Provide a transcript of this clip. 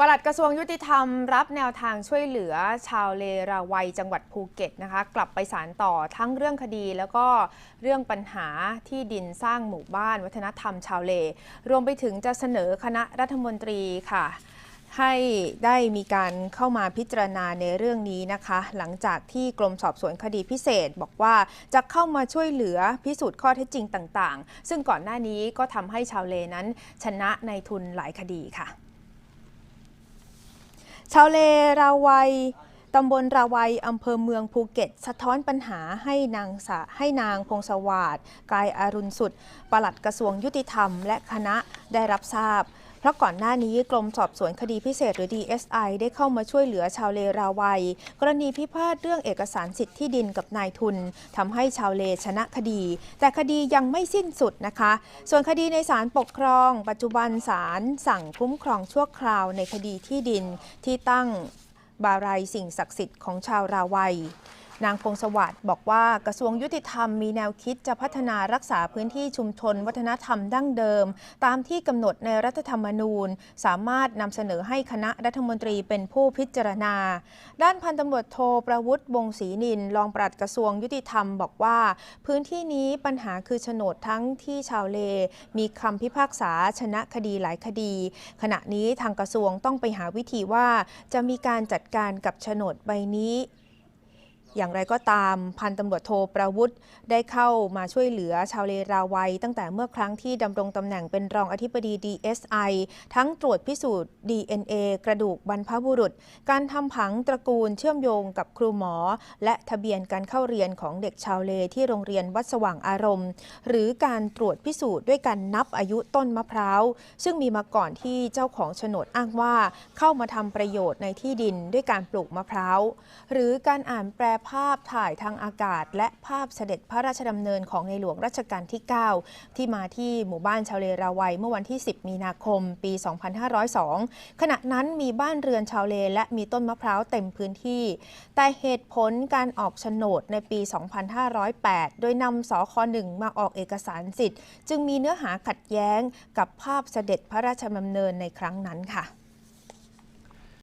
ปลัดกระทรวงยุติธรรมรับแนวทางช่วยเหลือชาวเลราวัยจังหวัดภูเก็ตนะคะ กลับไปสารต่อทั้งเรื่องคดี แล้วก็เรื่องปัญหาที่ดินสร้างหมู่บ้าน วัฒนธรรมชาวเล รวมไปถึงจะเสนอคณะรัฐมนตรีค่ะ ให้ได้มีการเข้ามาพิจารณาในเรื่องนี้นะคะ หลังจากที่กรมสอบสวนคดีพิเศษ บอกว่าจะเข้ามาช่วยเหลือพิสูจน์ข้อเท็จจริงต่าง ๆ ซึ่งก่อนหน้านี้ก็ทำให้ชาวเลนั้นชนะในทุนหลายคดีค่ะ ชาวเลราวัยตำบลราวัยอำเภอเมืองภูเก็ต สะท้อนปัญหาให้นางสะให้นางพงศวาดกายอารุณสุด ปลัดกระทรวงยุติธรรม และคณะได้รับทราบ ราะก่อนหน้านี้กรมสอบสวนคดีพิเศษหรือ DSI ได้เข้ามาช่วยเหลือชาวเลราวัย กรณีพิพาทเรื่องเอกสารสิทธิ์ที่ดินกับนายทุนทำให้ชาวเลชนะคดี แต่คดียังไม่สิ้นสุดนะคะ ส่วนคดีในศาลปกครอง ปัจจุบันศาลสั่งคุ้มครองชั่วคราวในคดีที่ดินที่ตั้งบารายสิ่งศักดิ์สิทธิ์ของชาวราวัย นางพงศวัสดิ์บอกว่ากระทรวงยุติธรรมมีแนวคิดจะพัฒนารักษาพื้นที่ชุมชน วัฒนธรรมดั้งเดิม ตามที่กำหนดในรัฐธรรมนูญ สามารถนำเสนอให้คณะรัฐมนตรีเป็นผู้พิจารณา ด้านพันตำรวจโทประวุฒิวงศรีนินรองปลัดกระทรวงยุติธรรมบอกว่า พื้นที่นี้ปัญหาคือโฉนดทั้งที่ชาวเล มีคำพิพากษาชนะคดีหลายคดี ขณะนี้ทางกระทรวงต้องไปหาวิธีว่า จะมีการจัดการกับโฉนดใบนี้ อย่างไรก็ตามพันตำรวจโทประวุฒิได้เข้ามาช่วยเหลือชาวเลราวัย ตั้งแต่เมื่อครั้งที่ดำรงตำแหน่งเป็นรองอธิบดี DSI ทั้งตรวจพิสูจน์ DNA กระดูกบรรพบุรุษ การทำผังตระกูลเชื่อมโยงกับครูหมอ และทะเบียนการเข้าเรียนของเด็กชาวเลที่โรงเรียนวัดสว่างอารมณ์ หรือการตรวจพิสูจน์ด้วยการนับอายุต้นมะพร้าวซึ่งมีมาก่อนที่เจ้าของโฉนดอ้างว่า เข้ามาทำประโยชน์ในที่ดินด้วยการปลูกมะพร้าวหรือการอ่านแปลภาพถ่ายทางอากาศ และภาพเสด็จพระราชดำเนินของในหลวงรัชกาลที่ 9 ที่มาที่หมู่บ้านชาวเลราวัยเมื่อวันที่ 10 มีนาคม ปี 2502 ขณะนั้นมีบ้านเรือนชาวเลและมีต้นมะพร้าวเต็มพื้นที่ แต่เหตุผลการออกโฉนดในปี 2508 โดยนำสคหนึ่งมาออกเอกสารสิทธิ์ จึงมีเนื้อหาขัดแย้งกับภาพเสด็จพระราชดำเนินในครั้งนั้นค่ะ